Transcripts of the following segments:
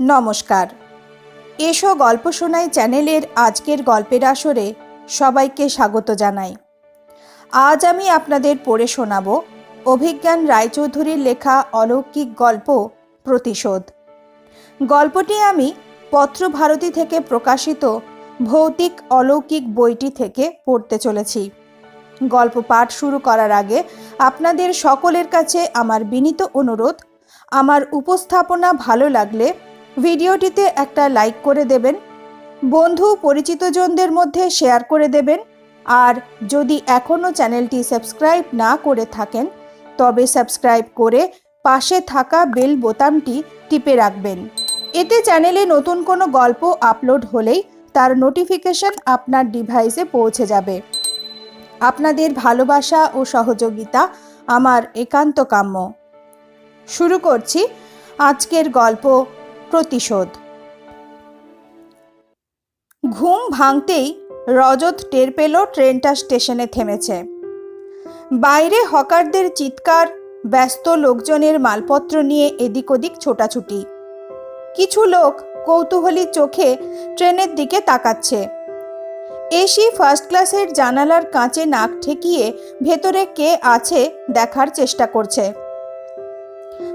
নমস্কার। এসো গল্প শোনাই চ্যানেলের আজকের গল্পের আসরে সবাইকে স্বাগত জানাই। আজ আমি আপনাদের পড়ে শোনাব অভিজ্ঞান রায়চৌধুরীর লেখা অলৌকিক গল্প প্রতিশোধ। গল্পটি আমি পত্রভারতী থেকে প্রকাশিত ভৌতিক অলৌকিক বইটি থেকে পড়তে চলেছি। গল্প পাঠ শুরু করার আগে আপনাদের সকলের কাছে আমার বিনীত অনুরোধ, আমার উপস্থাপনা ভালো লাগলে ভিডিওটিতে একটা লাইক করে দেবেন, বন্ধু পরিচিতজনদের মধ্যে শেয়ার করে দেবেন, আর যদি এখনও চ্যানেলটি সাবস্ক্রাইব না করে থাকেন, তবে সাবস্ক্রাইব করে পাশে থাকা বেল বোতামটি টিপে রাখবেন। এতে চ্যানেলে নতুন কোনো গল্প আপলোড হলেই তার নোটিফিকেশন আপনার ডিভাইসে পৌঁছে যাবে। আপনাদের ভালোবাসা ও সহযোগিতা আমার একান্ত কাম্য। শুরু করছি আজকের গল্প প্রতিশোধ। ঘুম ভাঙতেই রজত টের পেল ট্রেনটা স্টেশনে থেমেছে। বাইরে হকারদের চিৎকার, ব্যস্ত লোকজনের মালপত্র নিয়ে এদিক ওদিক ছোটাছুটি। কিছু লোক কৌতূহলী চোখে ট্রেনের দিকে তাকাচ্ছে। এসি ফার্স্ট ক্লাসের জানালার কাঁচে নাক ঠেকিয়ে ভেতরে কে আছে দেখার চেষ্টা করছে।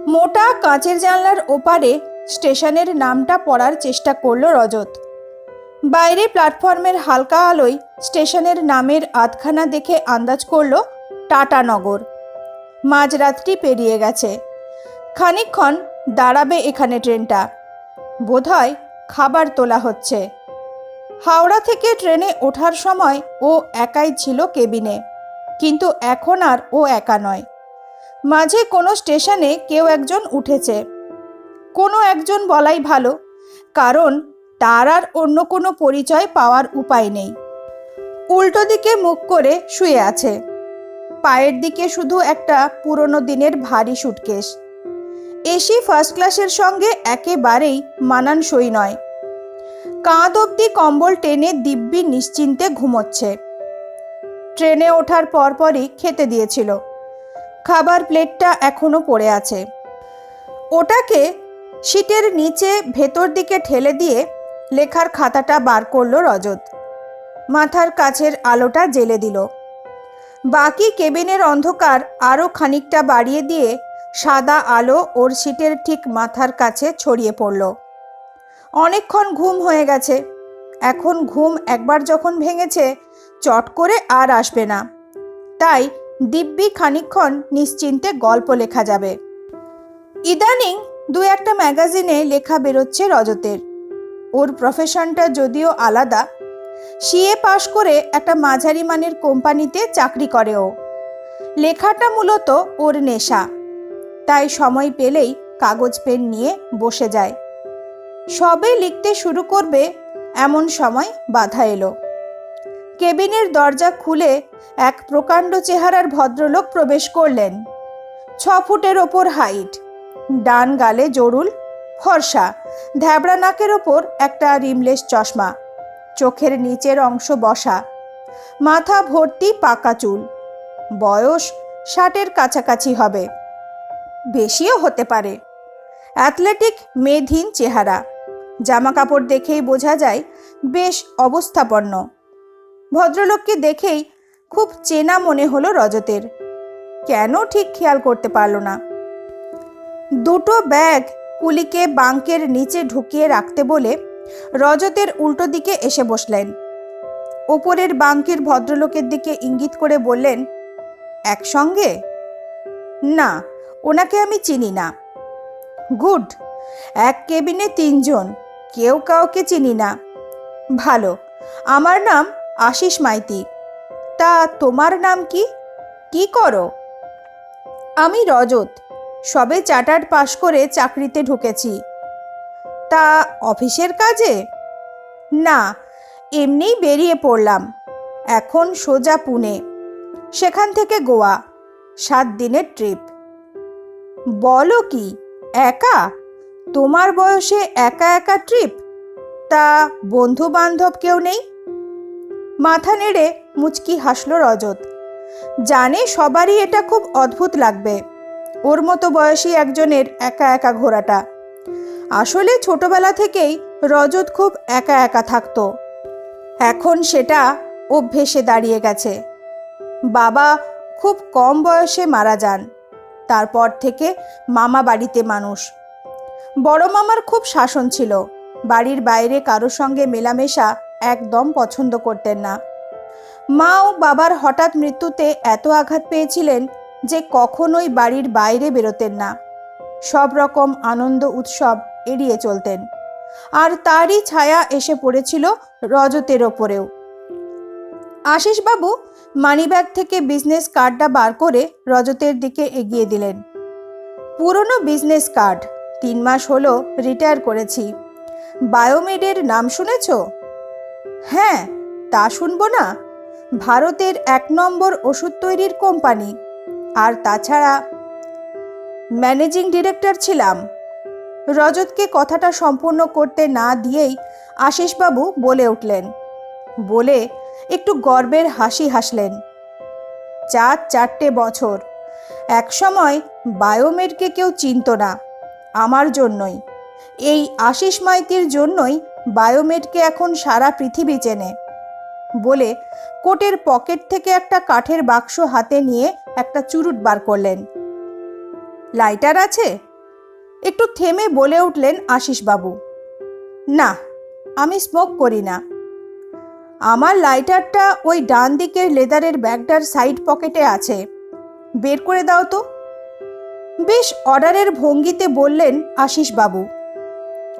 মোটা কাঁচের জানলার ওপারে স্টেশনের নামটা পড়ার চেষ্টা করল রজত। বাইরে প্ল্যাটফর্মের হালকা আলোয় স্টেশনের নামের আধখানা দেখে আন্দাজ করল টাটানগর মাঝরাত্রি পেরিয়ে গেছে। খানিকক্ষণ দাঁড়াবে এখানে ট্রেনটা। বোধহয় খাবার তোলা হচ্ছে। হাওড়া থেকে ট্রেনে ওঠার সময় ও একাই ছিল কেবিনে, কিন্তু এখন আর ও একা নয়। মাঝে কোনো স্টেশনে কেউ একজন উঠেছে। কোনো একজন বলাই ভালো, কারণ তার আর অন্য কোনো পরিচয় পাওয়ার উপায় নেই। উল্টো দিকে মুখ করে শুয়ে আছে। পায়ের দিকে শুধু একটা পুরনো দিনের ভারী সুটকেস। এসি ফার্স্ট ক্লাসের সঙ্গে একেবারেই মানানসই নয়। কাঁধ অবধি কম্বল টেনে দিব্যি নিশ্চিন্তে ঘুমোচ্ছে। ট্রেনে ওঠার পরপরই খেতে দিয়েছিল। খাবার প্লেটটা এখনও পড়ে আছে। ওটাকে সিটের নিচে ভেতর দিকে ঠেলে দিয়ে লেখার খাতাটা বার করল রজত। মাথার কাছের আলোটা জেলে দিল। বাকি কেবিনের অন্ধকার আরও খানিকটা বাড়িয়ে দিয়ে সাদা আলো ওর সিটের ঠিক মাথার কাছে ছড়িয়ে পড়ল। অনেকক্ষণ ঘুম হয়ে গেছে। এখন ঘুম একবার যখন ভেঙেছে, চট করে আর আসবে না। তাই দিব্যি খানিকক্ষণ নিশ্চিন্তে গল্প লেখা যাবে। ইদানিং দু একটা ম্যাগাজিনে লেখা বেরোচ্ছে রজতের। ওর প্রফেশনটা যদিও আলাদা, সিএ পাশ করে একটা মাঝারি মানের কোম্পানিতে চাকরি করে ও। লেখাটা মূলত ওর নেশা, তাই সময় পেলেই কাগজ পেন নিয়ে বসে যায়। সবে লিখতে শুরু করবে, এমন সময় বাধা এলো। কেবিনের দরজা খুলে এক প্রকাণ্ড চেহারার ভদ্রলোক প্রবেশ করলেন। ছ ফুটের ওপর হাইট ডান গালে জরুল, ফর্সা, ধ্যাবড়া নাকের ওপর একটা রিমলেস চশমা, চোখের নিচের অংশ বসা, মাথা ভর্তি পাকা চুল, বয়স ষাটের কাছাকাছি হবে, বেশিও হতে পারে। অ্যাথলেটিক মেধিন চেহারা জামা কাপড় দেখেই বোঝা যায় বেশ অবস্থাপন্ন। ভদ্রলোককে দেখেই খুব চেনা মনে হলো রজতের। কেন ঠিক খেয়াল করতে পারল না? দুটো ব্যাগ কুলিকে বাঙ্কের নিচে ঢুকিয়ে রাখতে বলে রজতের উল্টো দিকে এসে বসলেন। ওপরের বাঙ্কের ভদ্রলোকের দিকে ইঙ্গিত করে বললেন, একসঙ্গে? না, ওনাকে আমি চিনি না। গুড, এক কেবিনে তিনজন, কেউ কাউকে চিনি না। ভালো, আমার নাম আশিস মাইতি। তা তোমার নাম কি? কি করো? আমি রজত সবে চার্টার্ড পাশ করে চাকরিতে ঢুকেছি। তা অফিসের কাজে? না, এমনিই বেরিয়ে পড়লাম। এখন সোজা পুনে। সেখান থেকে গোয়া। সাত দিনের ট্রিপ। বলো কি, একা? তোমার বয়সে একা একা ট্রিপ? তা বন্ধু বান্ধব কেউ নেই? মাথা নেড়ে মুচকি হাসল রজত। জানে সবারই এটা খুব অদ্ভুত লাগবে। ওর মতো বয়সী একজনের একা একা ঘোরাটা। আসলে ছোটবেলা থেকেই রজত খুব একা একা থাকত। এখন সেটা অভ্যেসে দাঁড়িয়ে গেছে। বাবা খুব কম বয়সে মারা যান। তারপর থেকে মামা বাড়িতে মানুষ। বড় মামার খুব শাসন ছিল। বাড়ির বাইরে কারোর সঙ্গে মেলামেশা একদম পছন্দ করতেন না। মাও বাবার হঠাৎ মৃত্যুতে এত আঘাত পেয়েছিলেন যে কখনোই বাড়ির বাইরে বেরোতেন না। সব রকম আনন্দ উৎসব এড়িয়ে চলতেন। আর তারই ছায়া এসে পড়েছিল রজতের ওপরেও। আশিসবাবু মানিব্যাগ থেকে বিজনেস কার্ডটা বার করে রজতের দিকে এগিয়ে দিলেন। পুরনো বিজনেস কার্ড তিন মাস হলো রিটায়ার করেছি। বায়োমেডের নাম শুনেছ? হ্যাঁ তা শুনব না। ভারতের এক নম্বর ওষুধ তৈরির কোম্পানি। আর তাছাড়া ম্যানেজিং ডিরেক্টর ছিলাম। রজতকে কথাটা সম্পূর্ণ করতে না দিয়েই আশিসবাবু বলে উঠলেন। বলে একটু গর্বের হাসি হাসলেন। চার চারটে বছর। একসময় বায়োমেডকে কেউ চিনত না। আমার জন্যই। এই আশিস মাইতির জন্যই বায়োমেডকে এখন সারা পৃথিবী চেনে। বলে কোটের পকেট থেকে একটা কাঠের বাক্স হাতে নিয়ে একটা চুরুট বার করলেন। লাইটার আছে? একটু থেমে বলে উঠলেন আশিসবাবু। না, আমি স্মোক করি না। আমার লাইটারটা ওই ডান দিকের লেদারের ব্যাগটার সাইড পকেটে আছে। বের করে দাও তো। বেশ অর্ডারের ভঙ্গিতে বললেন আশিসবাবু।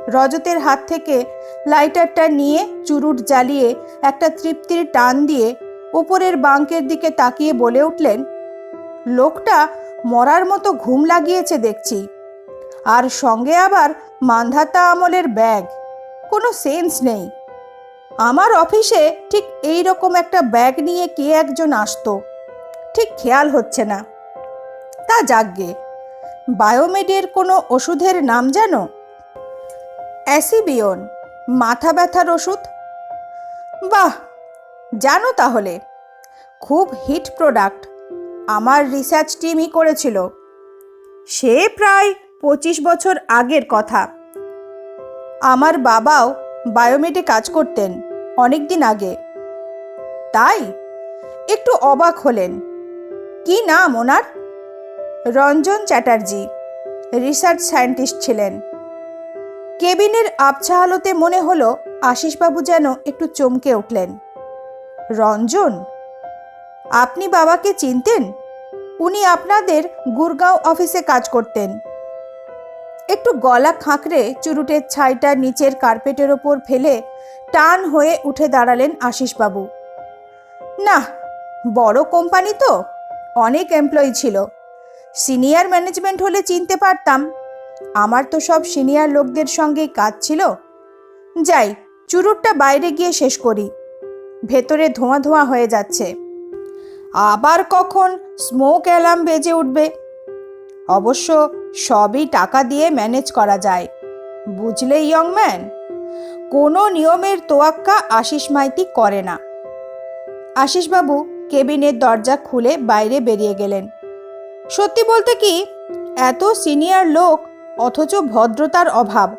রজতের হাত থেকে লাইটারটা নিয়ে চুরুট জ্বালিয়ে একটা তৃপ্তির টান দিয়ে উপরের বাঙ্কের দিকে তাকিয়ে বলে উঠলেন লোকটা মরার মতো ঘুম লাগিয়েছে দেখছি। আর সঙ্গে আবার মান্ধাতা আমলের ব্যাগ। কোনো সেন্স নেই। আমার অফিসে ঠিক এই রকম একটা ব্যাগ নিয়ে কে একজন আসতো। ঠিক খেয়াল হচ্ছে না। তা যাকগে। বায়োমেডের কোনো ওষুধের নাম জানো? অ্যাসিবিয়ন, মাথা ব্যথার ওষুধ? বাহ! জানো তাহলে। খুব হিট প্রোডাক্ট। আমার রিসার্চ টিমই করেছিল। সে প্রায় পঁচিশ বছর আগের কথা। আমার বাবাও বায়োমেডে কাজ করতেন অনেক দিন আগে। তাই একটু অবাক হলেন। কি নাম ওনার? রঞ্জন চ্যাটার্জি রিসার্চ সায়েন্টিস্ট ছিলেন। কেবিনের আবছা আলোতে মনে হলো আশিসবাবু যেন একটু চমকে উঠলেন। রঞ্জন, আপনি বাবাকে চিনতেন? উনি আপনাদের গুরগাঁও অফিসে কাজ করতেন। একটু গলা খাঁকড়ে চুরুটের ছাইটা নিচের কার্পেটের ওপর ফেলে টান হয়ে উঠে দাঁড়ালেন আশিসবাবু। না, বড় কোম্পানি তো, অনেক এমপ্লয়ি ছিল। সিনিয়র ম্যানেজমেন্ট হলে চিনতে পারতাম। আমার তো সব সিনিয়র লোকদের সঙ্গেই কাজ ছিল। যাই, চুরুটটা বাইরে গিয়ে শেষ করি। ভেতরে ধোঁয়া ধোঁয়া হয়ে যাচ্ছে। আবার কখন স্মোক অ্যালার্ম বেজে উঠবে? অবশ্য সবই টাকা দিয়ে ম্যানেজ করা যায়। বুঝলে ইয়ংম্যান কোনো নিয়মের তোয়াক্কা আশিস মাইতি করে না। আশিসবাবু কেবিনের দরজা খুলে বাইরে বেরিয়ে গেলেন। সত্যি বলতে কি, এত সিনিয়র লোক, অথচ ভদ্রতার অভাব।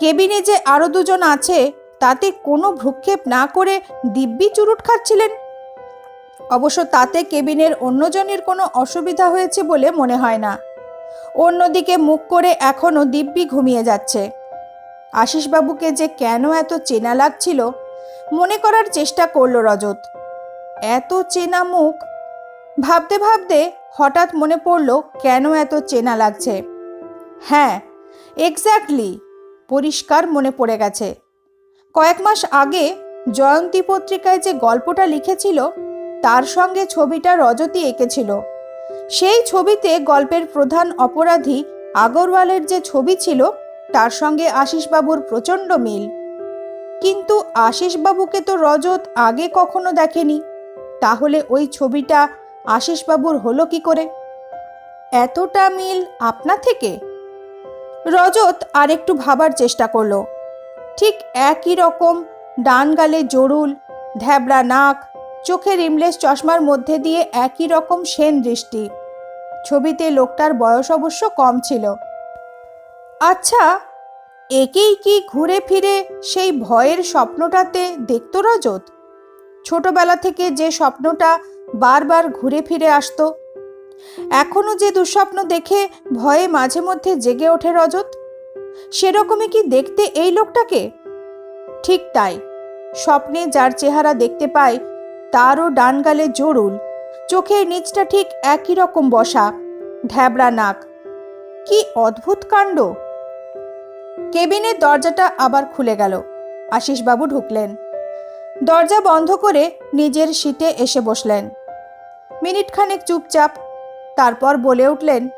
কেবিনে যে আরও দুজন আছে, তাতে কোনো ভ্রুক্ষেপ না করে দিব্যি চুরুট খাচ্ছিলেন। অবশ্য তাতে কেবিনের অন্যজনের কোনো অসুবিধা হয়েছে বলে মনে হয় না। অন্যদিকে মুখ করে এখনও দিব্যি ঘুমিয়ে যাচ্ছে। আশিসবাবুকে যে কেন এত চেনা লাগছিল, মনে করার চেষ্টা করল রজত। এত চেনা মুখ? ভাবতে ভাবতে হঠাৎ মনে পড়ল, কেন এত চেনা লাগছে? হ্যাঁ এক্স্যাক্টলি পরিষ্কার মনে পড়ে গেছে। কয়েক মাস আগে জয়ন্তী পত্রিকায় যে গল্পটা লিখেছিল তার সঙ্গে ছবিটা রজতী এঁকেছিল। সেই ছবিতে গল্পের প্রধান অপরাধী আগরওয়ালের যে ছবি ছিল, তার সঙ্গে আশিসবাবুর প্রচণ্ড মিল। কিন্তু আশিসবাবুকে তো রজত আগে কখনো দেখেনি। তাহলে ওই ছবিটা আশিসবাবুর হলো কি করে? এতটা মিল আপনা থেকে? রজত আর একটু ভাবার চেষ্টা করল। ঠিক একই রকম ডান গালে জরুল ধ্যাবড়া নাক চোখে রিমলেস চশমার মধ্যে দিয়ে একই রকম সেন দৃষ্টি। ছবিতে লোকটার বয়স অবশ্য কম ছিল। আচ্ছা একেই কি ঘুরে ফিরে সেই ভয়ের স্বপ্নটাতে দেখত রজত? ছোটবেলা থেকে যে স্বপ্নটা বারবার ঘুরে ফিরে আসতো এখনও যে দুঃস্বপ্ন দেখে ভয়ে মাঝে মধ্যে জেগে ওঠে রজত? সেরকমই কি দেখতে এই লোকটাকে? ঠিক তাই, স্বপ্নে যার চেহারা দেখতে পায় তারও ডান গালে জরুল, চোখের নিচটা ঠিক একই রকম বসা, ঢ্যাবড়া নাক। কি অদ্ভুত কাণ্ড! কেবিনের দরজাটা আবার খুলে গেল। আশিসবাবু ঢুকলেন। দরজা বন্ধ করে নিজের সিটে এসে বসলেন। মিনিটখানেক চুপচাপ, তারপর বলে উঠলেন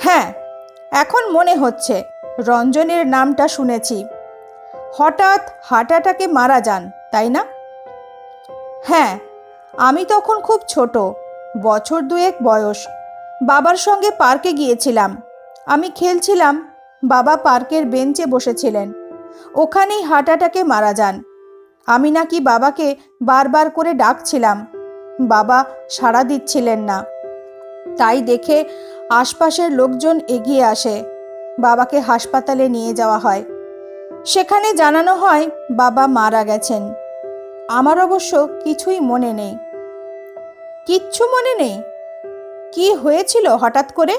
হ্যাঁ এখন মনে হচ্ছে, রঞ্জনের নামটা শুনেছি। হঠাৎ হার্ট অ্যাটাকে মারা যান, তাই না? হ্যাঁ আমি তখন খুব ছোট, বছর দুয়েক বয়স। বাবার সঙ্গে পার্কে গিয়েছিলাম। আমি খেলছিলাম, বাবা পার্কের বেঞ্চে বসেছিলেন। ওখানেই হার্ট অ্যাটাকে মারা যান। আমি নাকি বাবাকে বারবার করে ডাকছিলাম। বাবা সাড়া দিচ্ছিলেন না। তাই দেখে আশপাশের লোকজন এগিয়ে আসে। বাবাকে হাসপাতালে নিয়ে যাওয়া হয়। সেখানে জানানো হয় বাবা মারা গেছেন। আমার অবশ্য কিছুই মনে নেই। কিচ্ছু মনে নেই? কি হয়েছিল হঠাৎ করে?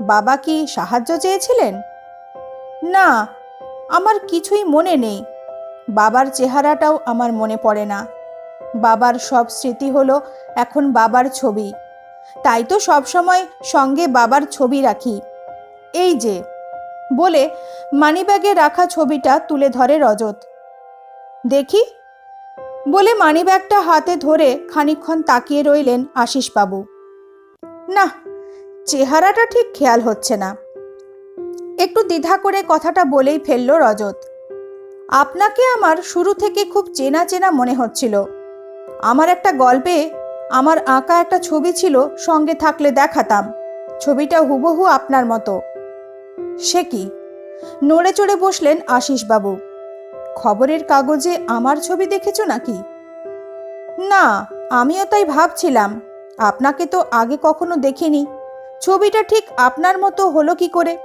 বাবা কি সাহায্য চেয়েছিলেন? না, আমার কিছুই মনে নেই। বাবার চেহারাটাও আমার মনে পড়ে না। বাবার সব স্মৃতি হলো এখন বাবার ছবি। তাই তো সবসময় সঙ্গে বাবার ছবি রাখি। এই যে, বলে মানিব্যাগে রাখা ছবিটা তুলে ধরে রজত। দেখি বলে মানিব্যাগটা হাতে ধরে খানিকক্ষণ তাকিয়ে রইলেন আশিসবাবু। না, চেহারাটা ঠিক খেয়াল হচ্ছে না। একটু দ্বিধা করে কথাটা বলেই ফেলল রজত। আপনাকে আমার শুরু থেকে খুব চেনা চেনা মনে হচ্ছিল। আমার একটা গল্পে আমার আঁকা একটা ছবি ছিল, সঙ্গে থাকলে দেখাতাম। ছবিটা হুবহু আপনার মতো। সে কি? নড়ে চড়ে বসলেন আশিসবাবু। খবরের কাগজে আমার ছবি দেখেছ নাকি? না, আমিও তাই ভাবছিলাম। আপনাকে তো আগে কখনো দেখিনি। ছবিটা ঠিক আপনার মতো হলো কি করে?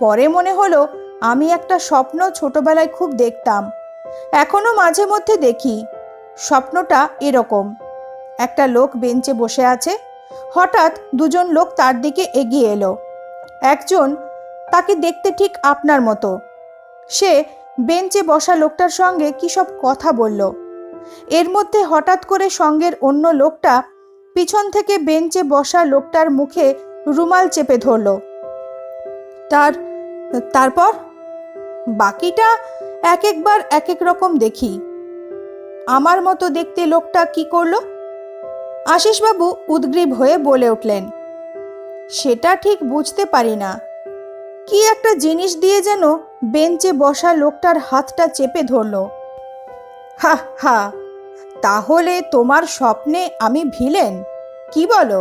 পরে মনে হলো আমি একটা স্বপ্ন ছোটবেলায় খুব দেখতাম। এখনও মাঝে মধ্যে দেখি। স্বপ্নটা এরকম। একটা লোক বেঞ্চে বসে আছে। হঠাৎ দুজন লোক তার দিকে এগিয়ে এলো। একজন তাকে দেখতে ঠিক আপনার মতো। সে বেঞ্চে বসা লোকটার সঙ্গে কী সব কথা বলল? এর মধ্যে হঠাৎ করে সঙ্গের অন্য লোকটা পিছন থেকে বেঞ্চে বসা লোকটার মুখে রুমাল চেপে ধরল। তার, তারপর? বাকিটা এক একবার এক এক রকম দেখি। আমার মতো দেখতে লোকটা কি করল? আশিসবাবু উদ্গ্রীব হয়ে বলে উঠলেন, সেটা ঠিক বুঝতে পারি না। কি একটা জিনিস দিয়ে যেন বেঞ্চে বসা লোকটার হাতটা চেপে ধরল। হা হা, তাহলে তোমার স্বপ্নে আমি ভিলেন? কি বলো?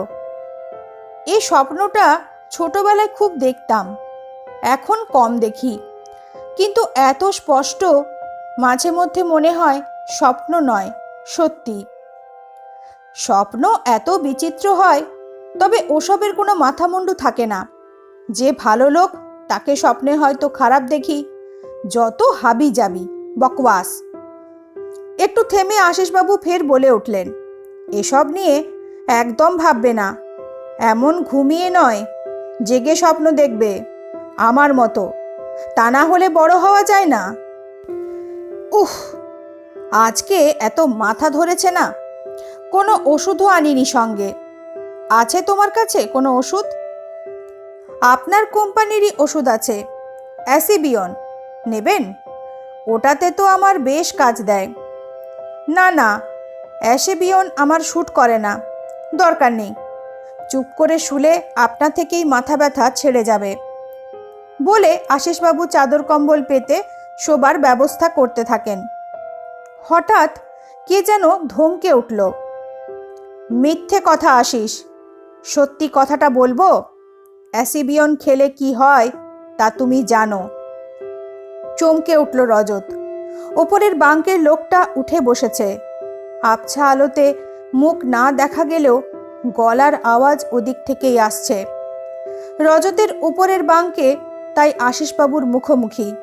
এই স্বপ্নটা ছোটবেলায় খুব দেখতাম, এখন কম দেখি। কিন্তু এত স্পষ্ট, মাঝে মধ্যে মনে হয় স্বপ্ন নয়, সত্যি। স্বপ্ন এত বিচিত্র হয়, তবে ওসবের কোনো মাথামুন্ডু থাকে না। যে ভালো লোক তাকে স্বপ্নে হয়তো খারাপ দেখি। যত হাবি যাবি বকওয়াস। একটু থেমে আশিসবাবু ফের বলে উঠলেন, এসব নিয়ে একদম ভাববে না। এমন ঘুমিয়ে নয়, জেগে স্বপ্ন দেখবে, আমার মতো। তা না হলে বড় হওয়া যায় না। উহ, আজকে এত মাথা ধরেছে না। কোনো ওষুধও আনিনি সঙ্গে। আছে তোমার কাছে কোনো ওষুধ? আপনার কোম্পানিরই ওষুধ আছে। অ্যাসিবিয়ন। নেবেন? ওটাতে তো আমার বেশ কাজ দেয়। না না, অ্যাসিবিয়ন আমার শ্যুট করে না। দরকার নেই। চুপ করে শুলে আপনা থেকেই মাথা ব্যথা ছেড়ে যাবে। বলে আশিসবাবু চাদর কম্বল পেতে শোবার ব্যবস্থা করতে থাকেন। হঠাৎ কে যেন ধমকে উঠল, মিথ্যে কথা আসিস সত্যি কথাটা বলব? অ্যাসিবিয়ন খেলে কি হয়, তা তুমি জানো। চমকে উঠল রজত। ওপরের বাঙ্কের লোকটা উঠে বসেছে। আবছা আলোতে মুখ না দেখা গেলেও গলার আওয়াজ ওদিক থেকেই আসছে। রজতের উপরের বাঙ্কে তাই আশিসবাবুর মুখোমুখি।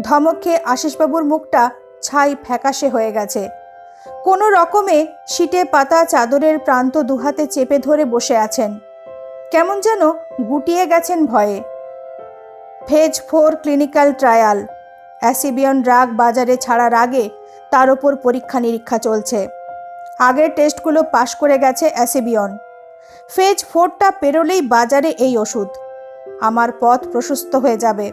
ধমক আশিসবাবুর মুখটা ছাই ফ্যাকাশে হয়ে গেছে। কোনো রকমে শীটে পাতা চাদরের প্রান্ত দুহাতে চেপে ধরে বসে আছেন। কেমন যেন গুটিয়ে গেছেন ভয়ে। Phase four clinical trial. অ্যাসিবিয়ন drug বাজারে ছাড়ার আগে তার ওপর পরীক্ষা নিরীক্ষা চলছে। আগের টেস্টগুলো পাশ করে গেছে অ্যাসিবিয়ন। ফেজ ফোরটা পেরোলেই বাজারে এই ওষুধ। আমার পথ প্রশস্ত হয়ে যাবে।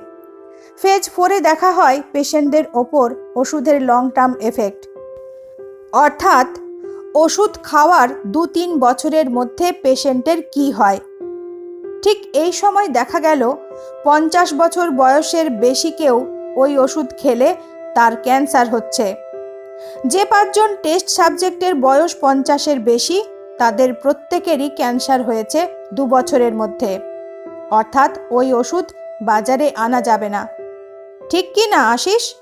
ফেজ ফোরে দেখা হয় পেশেন্টদের ওপর ওষুধের লং টার্ম এফেক্ট অর্থাৎ ওষুধ খাওয়ার দু তিন বছরের মধ্যে পেশেন্টের কি হয়? ঠিক এই সময় দেখা গেল, পঞ্চাশ বছর বয়সের বেশি কেউ ওই ওষুধ খেলে তার ক্যান্সার হচ্ছে। যে পাঁচজন টেস্ট সাবজেক্টের বয়স পঞ্চাশের বেশি, তাদের প্রত্যেকেরই ক্যান্সার হয়েছে দু বছরের মধ্যে। অর্থাৎ ওই ওষুধ বাজারে আনা যাবে না। ঠিক কি না, আশিস?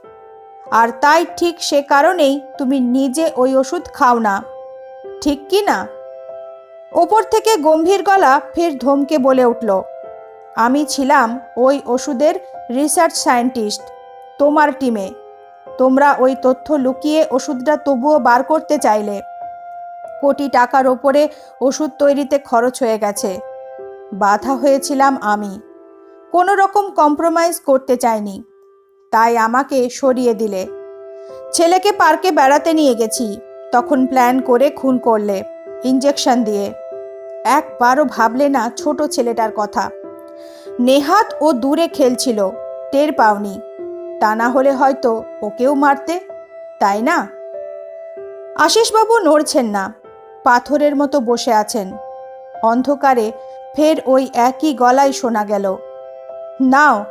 আর তাই ঠিক সে কারণেই তুমি নিজে ওই ওষুধ খাও না। ঠিক কি না? ওপর থেকে গম্ভীর গলা ফের ধমকে বলে উঠল, আমি ছিলাম ওই ওষুধের রিসার্চ সায়েন্টিস্ট, তোমার টিমে। তোমরা ওই তথ্য লুকিয়ে ওষুধটা তবুও বার করতে চাইলে। কোটি টাকার ওপরে ওষুধ তৈরিতে খরচ হয়ে গেছে। বাধা হয়েছিলাম আমি। কোনো রকম কম্প্রোমাইজ করতে চাইনি। তাই আমাকে সরিয়ে দিলে। ছেলেকে পার্কে বেড়াতে নিয়ে গেছি। তখন প্ল্যান করে খুন করলে ইঞ্জেকশন দিয়ে। একবারও ভাবলে না ছোট ছেলেটার কথা। নেহাত ও দূরে খেলছিল, টের পাওনি। তা না হলে হয়তো ওকেও মারতে, তাই না? আশিসবাবু নড়ছেন না, পাথরের মতো বসে আছেন। অন্ধকারে ফের ওই একই গলায় শোনা গেল, নাও,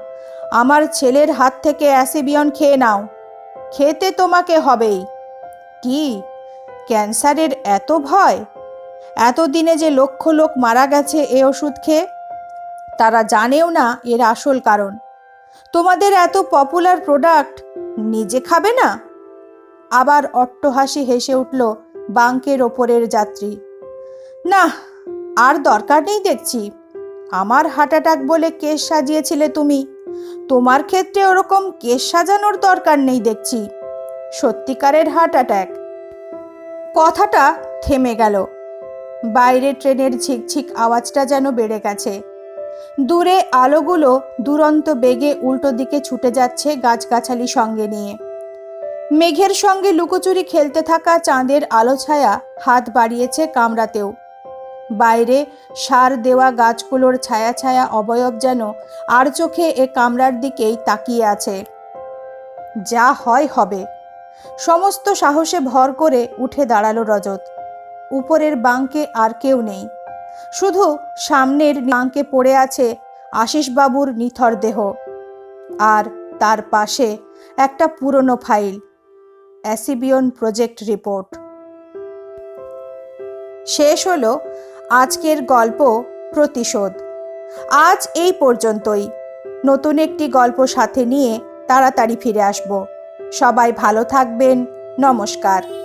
আমার ছেলের হাত থেকে অ্যাসিবিয়ন খেয়ে নাও। খেতে তোমাকে হবেই। কি? ক্যান্সারের এত ভয়? এতদিনে যে লক্ষ লোক মারা গেছে এ ওষুধ খেয়ে? তারা জানেও না এর আসল কারণ। তোমাদের এত পপুলার প্রোডাক্ট নিজে খাবে না? আবার অট্টহাসি হেসে উঠল বাঙ্কের ওপরের যাত্রী। না, আর দরকার নেই দেখছি। আমার হার্ট অ্যাটাক বলে কেস সাজিয়েছিলে তুমি। তোমার ক্ষেত্রে ওরকম কেস সাজানোর দরকার নেই দেখছি। সত্যিকারের হার্ট অ্যাটাক কথাটা থেমে গেল। বাইরে ট্রেনের ঝিকঝিক আওয়াজটা যেন বেড়ে গেছে। দূরে আলোগুলো দুরন্ত বেগে উল্টো দিকে ছুটে যাচ্ছে গাছগাছালি সঙ্গে নিয়ে। মেঘের সঙ্গে লুকোচুরি খেলতে থাকা চাঁদের আলো ছায়া হাত বাড়িয়েছে কামড়াতেও বাইরে সার দেওয়া গাছগুলোর ছায়া ছায়া অবয়ব যেন আর চোখে এ কামরার দিকেই তাকিয়ে আছে। যা হয় হবে। সমস্ত সাহসে ভর করে উঠে দাঁড়াল রজত। উপরের বাঙ্কে আর কেউ নেই। শুধু সামনের বাঙ্কে পড়ে আছে আশিসবাবুর নিথর দেহ। আর তার পাশে একটা পুরনো ফাইল, অ্যাসিবিয়ন প্রজেক্ট রিপোর্ট। শেষ হলো আজকের গল্প প্রতিশোধ। আজ এই পর্যন্তই। নতুন একটি গল্প সাথে নিয়ে তাড়াতাড়ি ফিরে আসব। সবাই ভালো থাকবেন। নমস্কার।